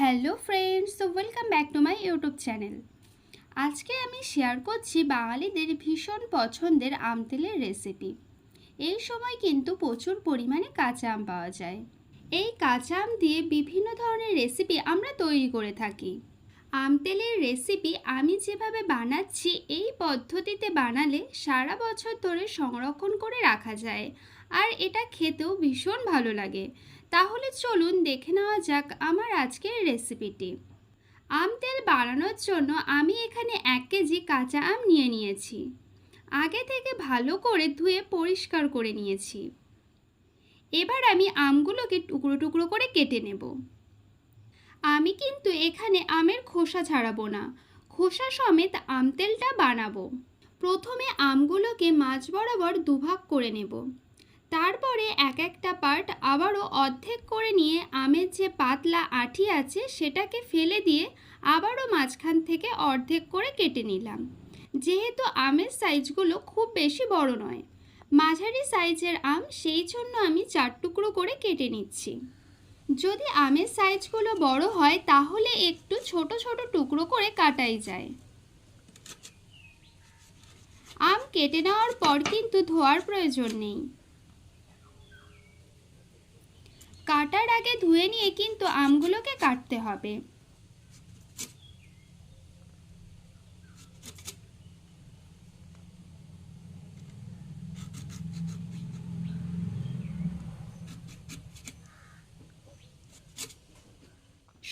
Hello friends, তো welcome back to my YouTube channel. আজকে আমি শেয়ার করছি বাঙালিদের ভীষণ পছন্দের আম তেলের রেসিপি এই সময় কিন্তু প্রচুর পরিমাণে কাঁচা আম পাওয়া যায়। এই কাঁচা আম দিয়ে বিভিন্ন ধরনের রেসিপি আমরা তৈরি করে থাকি। আম তেলের রেসিপি আমি যেভাবে বানাচ্ছি, এই পদ্ধতিতে বানালে সারা বছর ধরে সংরক্ষণ করে রাখা যায়। আর এটা খেতেও ভীষণ ভালো লাগে। তাহলে চলুন দেখে নেওয়া যাক আমার আজকের রেসিপিটি আম তেল বানানোর জন্য আমি এখানে এক কেজি কাঁচা আম নিয়ে নিয়েছি। আগে থেকে ভালো করে ধুয়ে পরিষ্কার করে নিয়েছি। এবার আমি আমগুলোকে টুকরো টুকরো করে কেটে নেব। আমি কিন্তু এখানে আমের খোসা ছাড়াবো না। খোসা সমেত আম তেলটা বানাবো। প্রথমে আমগুলোকে মাঝ বরাবর দুভাগ করে নেব। তারপরে এক একটা পার্ট আবারও অর্ধেক করে নিয়ে আমের যে পাতলা আঠি আছে সেটাকে ফেলে দিয়ে আবারও মাঝখান থেকে অর্ধেক করে কেটে নিলাম। যেহেতু আমের সাইজগুলো খুব বেশি বড় নয়, মাঝারি সাইজের আম সেই জন্য আমি চার টুকরো করে কেটে নিচ্ছি। যদি আমের সাইজগুলো বড় হয়, তাহলে একটু ছোট ছোট টুকরো করে কাটাই যায়। আম কেটে নেওয়ার পর কিন্তু ধোয়ার প্রয়োজন নেই। কাটার আগে ধুয়ে নিয়ে কিন্তু আমগুলোকে কাটতে হবে।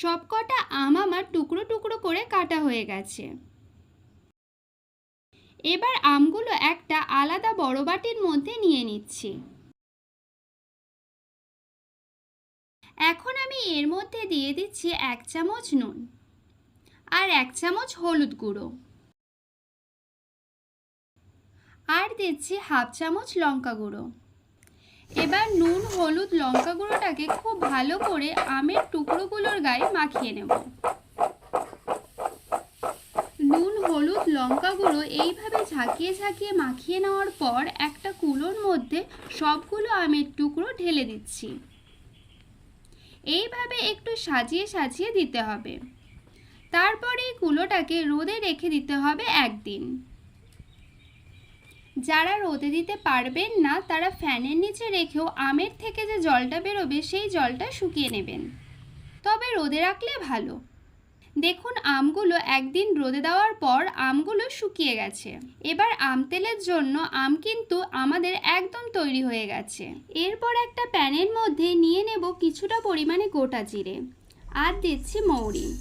সবকটা আম আমার টুকরো টুকরো করে কাটা হয়ে গেছে। এবার আমগুলো একটা আলাদা বড় বাটির মধ্যে নিয়ে নিচ্ছি। এখন আমি এর মধ্যে দিয়ে দিচ্ছি এক চামচ নুন আর এক চামচ হলুদ গুঁড়ো। আর দিচ্ছি হাফ চামচ লঙ্কা গুঁড়ো। এবার নুন, হলুদ, লঙ্কা গুঁড়োটাকে খুব ভালো করে আমের টুকরোগুলোর গায়ে মাখিয়ে নেব। নুন, হলুদ, লঙ্কা গুঁড়ো এইভাবে ঝাঁকিয়ে ঝাঁকিয়ে মাখিয়ে নেওয়ার পর একটা কুলোর মধ্যে সবগুলো আমের টুকরো ঢেলে দিচ্ছি। এইভাবে একটু সাজিয়ে সাজিয়ে দিতে হবে। তারপর এই কুলোটাকে রোদে রেখে দিতে হবে একদিন। যারা রোদে দিতে পারবেন না, তারা ফ্যানের নিচে রেখেও আমের থেকে যে জলটা বেরোবে, সেই জলটা শুকিয়ে নেবেন। তবে রোদে রাখলে ভালো। দেখুন, আমগুলো একদিন রোদে দেওয়ার পর আমগুলো শুকিয়ে গেছে। এবার আম তেলের জন্য আম কিন্তু আমাদের একদম তৈরি হয়ে গেছে। এরপর একটা প্যানের মধ্যে নিয়ে নেব কিছুটা পরিমাণে গোটা জিরে। আর দিচ্ছি মৌরি।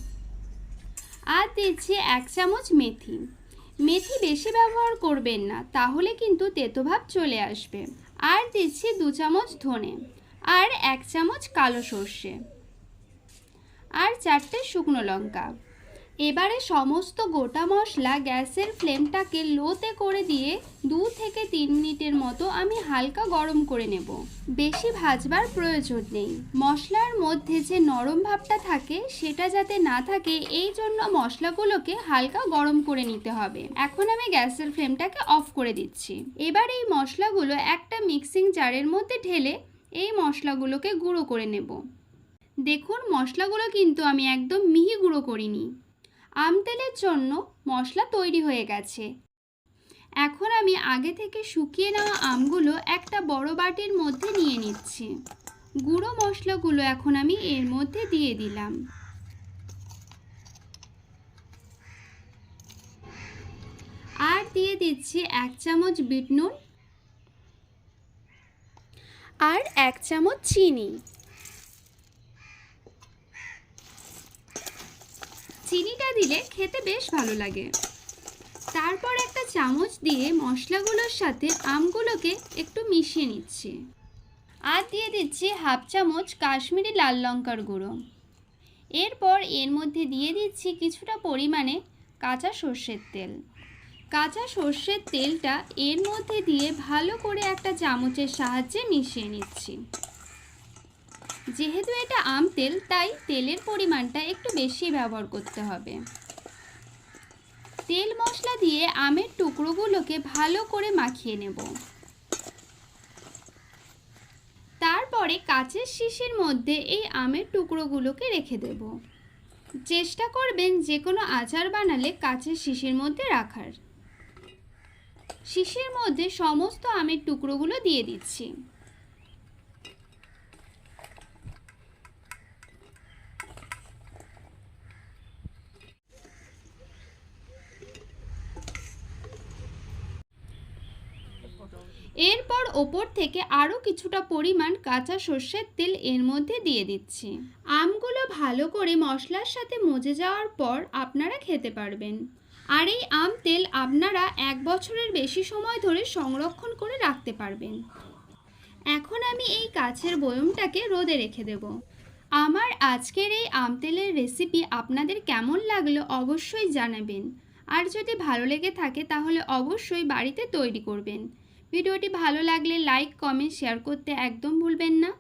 আর দিচ্ছি এক চামচ মেথি। মেথি বেশি ব্যবহার করবেন না, তাহলে কিন্তু তেতোভাব চলে আসবে। আর দিচ্ছি দু চামচ ধনে আর এক চামচ কালো সর্ষে। আর চারটে শুকনো লঙ্কা। এবারে সমস্ত গোটা মশলা গ্যাসের ফ্লেমটাকে লোতে করে দিয়ে দু থেকে তিন মিনিটের মতো আমি হালকা গরম করে নেব। বেশি ভাজবার প্রয়োজন নেই। মশলার মধ্যে যে নরম ভাবটা থাকে, সেটা যাতে না থাকে, এই জন্য মশলাগুলোকে হালকা গরম করে নিতে হবে। এখন আমি গ্যাসের ফ্লেমটাকে অফ করে দিচ্ছি। এবার এই মশলাগুলো একটা মিক্সিং জারের মধ্যে ঢেলে এই মশলাগুলোকে গুঁড়ো করে নেব। দেখুন, মশলাগুলো কিন্তু আমি একদম মিহি গুঁড়ো করিনি। আম তেলের জন্য মশলা তৈরি হয়ে গেছে। এখন আমি আগে থেকে শুকিয়ে নেওয়া আমগুলো একটা বড় বাটির মধ্যে নিয়ে নিচ্ছি। গুঁড়ো মশলাগুলো এখন আমি এর মধ্যে দিয়ে দিলাম। আর দিয়ে দিচ্ছি এক চামচ বিট নুন। আর এক চামচ চিনি। চিনিটা দিলে খেতে বেশ ভালো লাগে। তারপর একটা চামচ দিয়ে মশলাগুলোর সাথে আমগুলোকে একটু মিশিয়ে নিচ্ছি। আর দিয়ে দিচ্ছি হাফ চামচ কাশ্মীরি লাল লঙ্কার গুঁড়ো। এরপর এর মধ্যে দিয়ে দিচ্ছি কিছুটা পরিমাণে কাঁচা সর্ষের তেল। কাঁচা সর্ষের তেলটা এর মধ্যে দিয়ে ভালো করে একটা চামচের সাহায্যে মিশিয়ে নিচ্ছি। যেহেতু এটা আম তেল, তাই তেলের পরিমাণটা একটু বেশি ব্যবহার করতে হবে। তেল মশলা দিয়ে আমের টুকরোগুলোকে ভালো করে মাখিয়ে নেব। তারপরে কাচের শিশির মধ্যে এই আমের টুকরোগুলোকে রেখে দেব। চেষ্টা করবেন যে কোনো আচার বানালে কাচের শিশির মধ্যে রাখার। শিশির মধ্যে সমস্ত আমের টুকরোগুলো দিয়ে দিচ্ছি। এরপর ওপর থেকে আরও কিছুটা পরিমাণ কাঁচা সর্ষের তেল এর মধ্যে দিয়ে দিচ্ছি। আমগুলো ভালো করে মশলার সাথে মজে যাওয়ার পর আপনারা খেতে পারবেন। আর এই আম তেল আপনারা এক বছরের বেশি সময় ধরে সংরক্ষণ করে রাখতে পারবেন। এখন আমি এই কাছের বয়মটাকে রোদে রেখে দেব। আমার আজকের এই আম তেলের রেসিপি আপনাদের কেমন লাগল অবশ্যই জানাবেন। আর যদি ভালো লেগে থাকে তাহলে অবশ্যই বাড়িতে তৈরি করবেন। ভিডিওটি ভালো লাগলে লাইক, কমেন্ট, শেয়ার করতে একদম ভুলবেন না।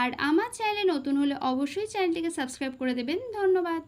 আর আমার চ্যানেলে নতুন হলে অবশ্যই চ্যানেলটিকে সাবস্ক্রাইব করে দেবেন। ধন্যবাদ।